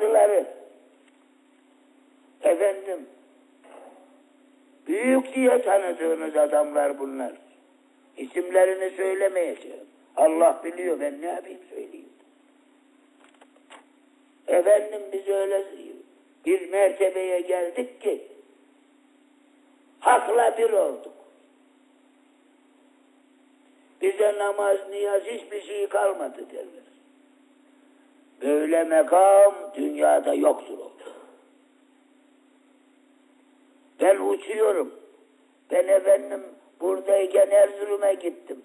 bazıları efendim büyük diye tanıdığınız adamlar bunlar. İsimlerini söylemeyeceğim. Allah biliyor ben ne yapayım söyleyeyim. Efendim biz öyle bir mertebeye geldik ki hakla bir olduk. Bize namaz, niyaz hiçbir şey kalmadı derler. Böyle mekam dünyada yoktur oldu. Ben uçuyorum. Ben efendim buradayken Erzurum'a gittim.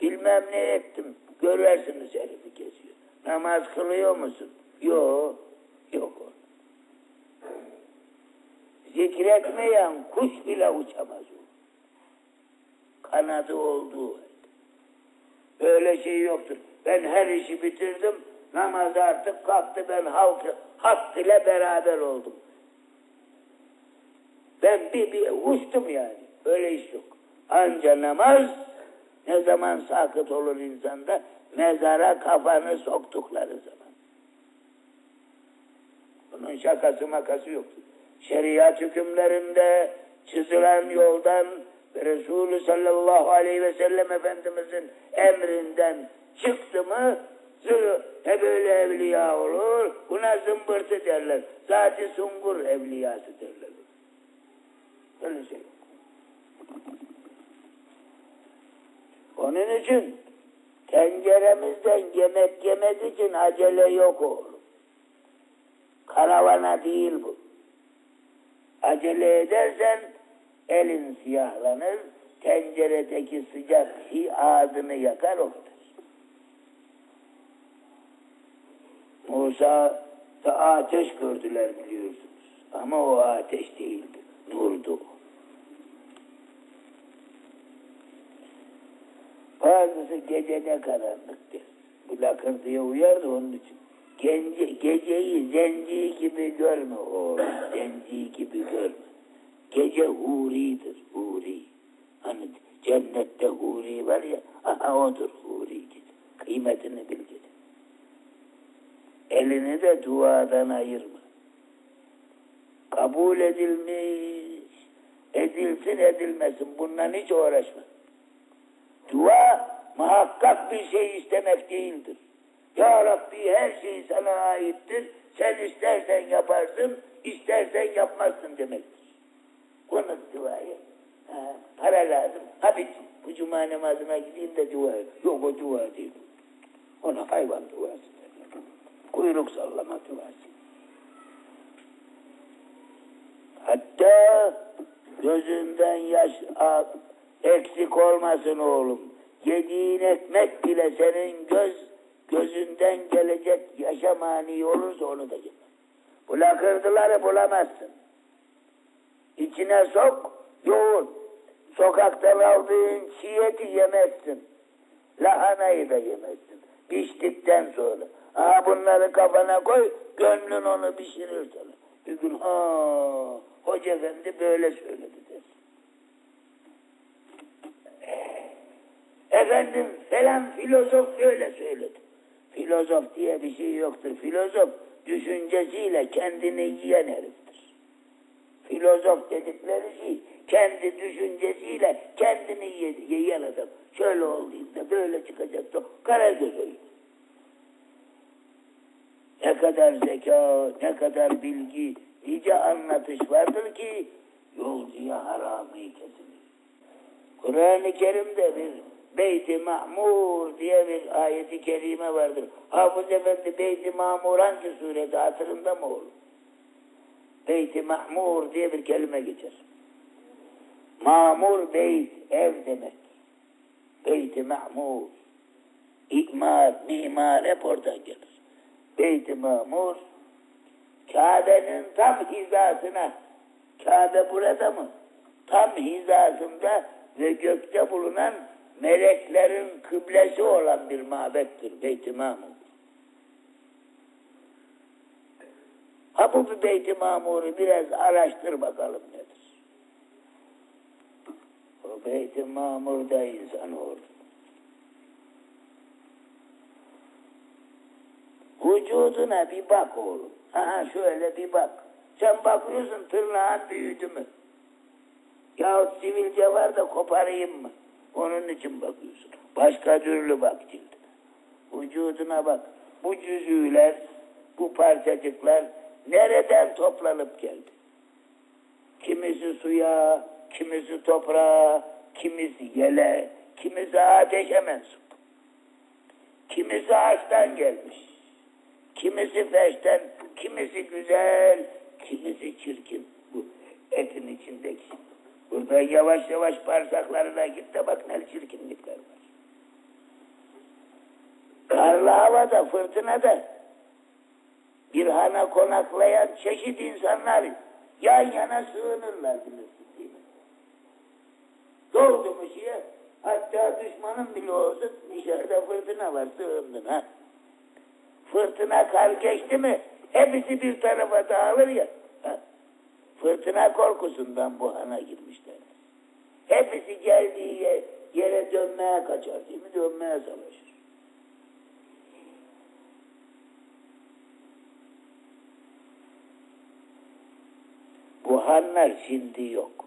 Bilmem ne ettim. Görürsünüz herifi geziyor. Namaz kılıyor musun? Yok. Yok. Zikretmeyen kuş bile uçamaz o. Kanadı olduğu halde. Öyle şey yoktur. Ben her işi bitirdim. Namaz artık kalktı. Ben halkı, halk ile beraber oldum. Ben bir, bir uçtum yani. Öyle iş yok. Anca namaz ne zaman sakıt olur insanda? Mezara kafanı soktukları zaman. Bunun şakası makası yoktur. Şeriat hükümlerinde çizilen yoldan Resulü sallallahu aleyhi ve sellem Efendimizin emrinden çıktı mı zı, he böyle evliya olur. Buna zımbırtı derler. Zati sungur evliyası derler. Öyle şey yok. Onun için tenceremizden yemek yemek için acele yok oğlum. Karavana değil bu. Acele edersen elin siyahlanır, tenceredeki sıcak ağzını yakar o kadar. Musa da ateş gördüler biliyorsunuz. Ama o ateş değildi, nurdu o. Bazısı gecede karanlıktır. Bu lakırtıya uyar da onun için. Gence, geceyi zenci gibi görme oğlum. Zenci gibi görme. Gece huridir, huri. Hani cennette huri var ya, aha odur huri git. Kıymetini bil git. Elini de duadan ayırma. Kabul edilmiş, edilsin edilmesin bundan hiç uğraşma. Dua muhakkak bir şey istemek değildir. Ya Rabbi her şey sana aittir. Sen istersen yaparsın, istersen yapmazsın demektir. Konu duayı. Ha, para lazım. Ha bit. Bu cuma namazına gideyim de dua. Yok o dua değil. Hatta gözünden yaş ak, eksik olmasın oğlum. Yediğin ekmek bile senin göz gözünden gelecek yaşa mani olursa onu da yeme. Bu lakırdıları bulamazsın. İçine sok, yoğurt. Sokaktan aldığın çiğ eti yemezsin. Lahanayı da yemezsin. Piştikten sonra. Aha bunları kafana koy, gönlün onu pişirir sana. Bir gün ha hoca efendi böyle söyledi dersin. Efendim falan filozof böyle söyledi. Filozof diye bir şey yoktur. Filozof düşüncesiyle kendini yiyen heriftir. Filozof dedikleri şey kendi düşüncesiyle kendini yiyen adam. Şöyle olduğunda böyle çıkacaktı. Kara gözü. Ne kadar zeka, ne kadar bilgi, nice anlatış vardır ki yolcuya haramı kesilir. Kur'an-ı Kerim'de bir Beyt-i Ma'mur diye bir ayeti kerime vardır. Hafız Efendi Beyt-i Ma'mur hangi surede hatırında mı olur? Beyt-i Ma'mur diye bir kelime geçer. Mamur beyt, ev demek. Beyt-i Ma'mur. İkmar, mimar hep oradan gelir. Beyt-i Mamur, Kabe'nin tam hizasına, Kabe burada mı? Tam hizasında ve gökte bulunan meleklerin kıblesi olan bir mabettir Beyt-i Mamur. Ha bu Beyt-i Mamur'u biraz araştır bakalım nedir. O Beyt-i Mamur'da insan oldu. Vücuduna bir bak oğlum. Ha şöyle bir bak. Sen bakıyorsun tırnağın büyüdü mü? Yahut sivilce var da koparayım mı? Onun için bakıyorsun. Başka türlü bak cildine. Vücuduna bak. Bu cüzüler, bu parçacıklar nereden toplanıp geldi? Kimisi suya, kimisi toprağa, kimisi yele, kimisi ateşe mensup. Kimisi ağaçtan gelmiş. Kimisi feşten, kimisi güzel, kimisi çirkin. Bu etin içindeki. Burada yavaş bağırsaklarına git de bak ne çirkinlikler var. Karlı havada, fırtınada bir hana konaklayan çeşit insanlar yan yana sığınırlar bilirsin değil mi? Doldu mu şeye, hatta düşmanın bile olsun dışarıda fırtına var sığındın ha. Fırtına kar geçti mi hepsi bir tarafa dağılır ya. Ha? Fırtına korkusundan bu hana girmişler. Hepsi geldiği yer- yere dönmeye kaçar değil mi? Dönmeye savaşır. Bu hanlar şimdi yok.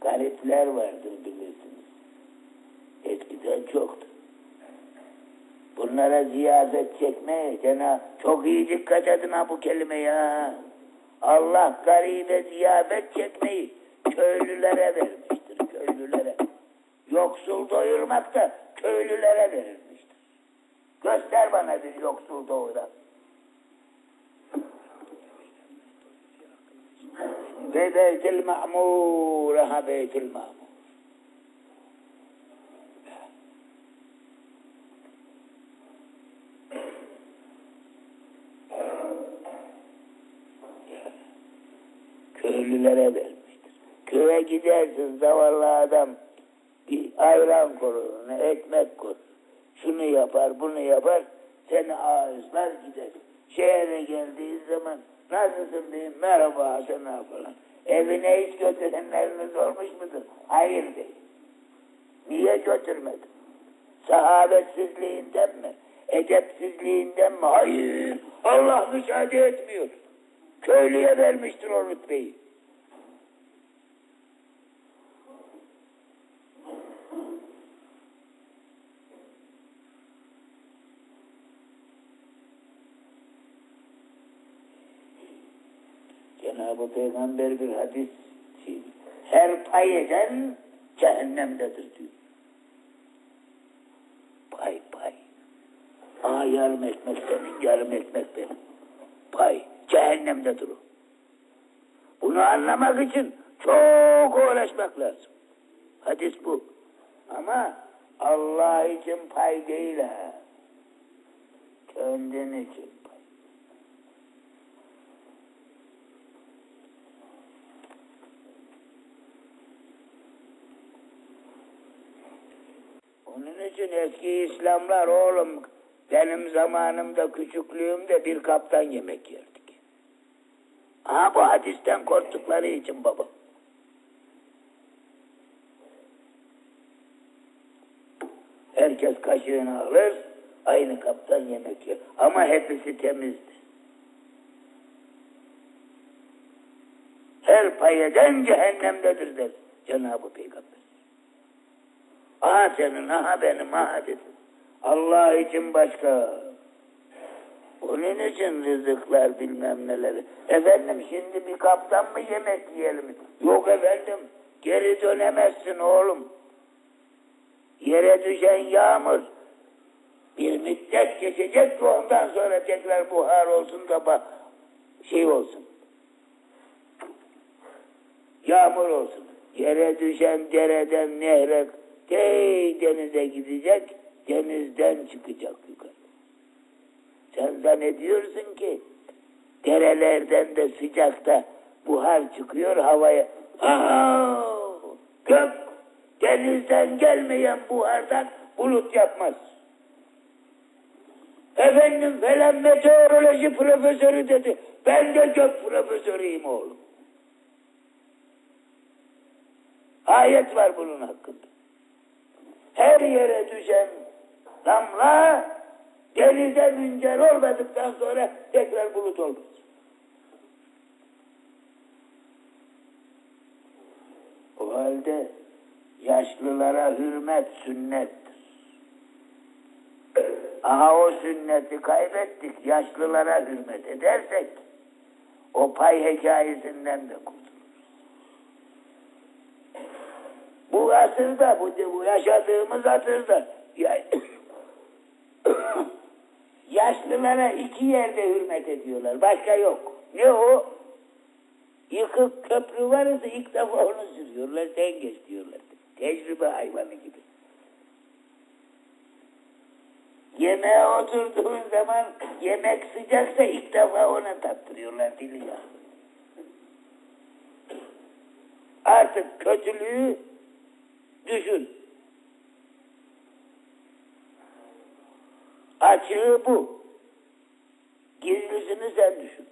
Garipler vardır bilirsiniz. Eskiden çoktu. Bunlara ziyafet çekmeye Cenab çok iyi dikkat edin ha bu kelimeye. Allah garibe ziyafet çekmeyi köylülere vermiştir köylülere. Yoksul doyurmak da köylülere verilmiştir. Göster bana bir yoksul doğuran. Ve beytil ma'mur, ha beytil ma'mur. köylülere vermiştir. Köye gidersin zavallı adam bir ayran korur, ne ekmek korur. Şunu yapar, bunu yapar, seni ağızlar gider. Şehre geldiği zaman nasılsın diyeyim, merhaba sana falan. Evine hiç götürenleriniz olmuş mudur? Hayır değil. Niye götürmedin? Sahabetsizliğinden mi? Edepsizliğinden mi? Hayır. Allah müsaade etmiyor. Köylüye vermiştir o rütbeyi. Cenab-ı Peygamber bir hadis her pay eden cehennemdedir diyor. Pay pay. Aa yarım ekmek senin, yarım ekmek benim. Pay. Cehennemdedir o. Bunu anlamak için çok uğraşmak lazım. Hadis bu. Ama Allah için pay değil ha. Kendin için pay. Onun için eski İslamlar oğlum benim zamanımda küçüklüğümde bir kaptan yemek yerdik. Ha bu hadisten korktukları için baba. Herkes kaşığını alır, aynı kaptan yemek yer. Ama hepsi temizdi. Her pay eden cehennemdedir der Cenab-ı Peygamber. Aha senin, aha benim, aha dedim. Allah için başka. Onun için rızıklar bilmem neleri. Efendim şimdi bir kaptan mı yemek yiyelim? Yok efendim geri dönemezsin oğlum. Yere düşen yağmur bir müddet geçecek ki ondan sonra tekrar buhar olsun da şey olsun. Yağmur olsun. Yere düşen dereden nehre dey denize gidecek, denizden çıkacak yukarı. Sen zannediyorsun ki derelerden de sıcakta buhar çıkıyor havaya. Aa, gök denizden gelmeyen buhardan bulut yapmaz. Efendim falan meteoroloji profesörü dedi. Ben de gök profesörüyüm oğlum. Ayet var bunun hakkında. Her düşen damla denize müncer olmadıktan sonra tekrar bulut olmaz. O halde yaşlılara hürmet sünnettir. Aha o sünneti kaybettik. Yaşlılara hürmet edersek o pay hikayesinden de kurtuluruz. Bu asırda, bu, bu yaşadığımız asırda ya- yaşlılara iki yerde hürmet ediyorlar. Başka yok. Ne o? Yıkık köprü varsa ilk defa onu sürüyorlar. Sen geç diyorlar. Tecrübe hayvanı gibi. Yemeğe oturduğun zaman yemek sıcaksa ilk defa ona tattırıyorlar dili ya. Artık kötülüğü Düşün. Açığı bu. Gizlisini sen düşün.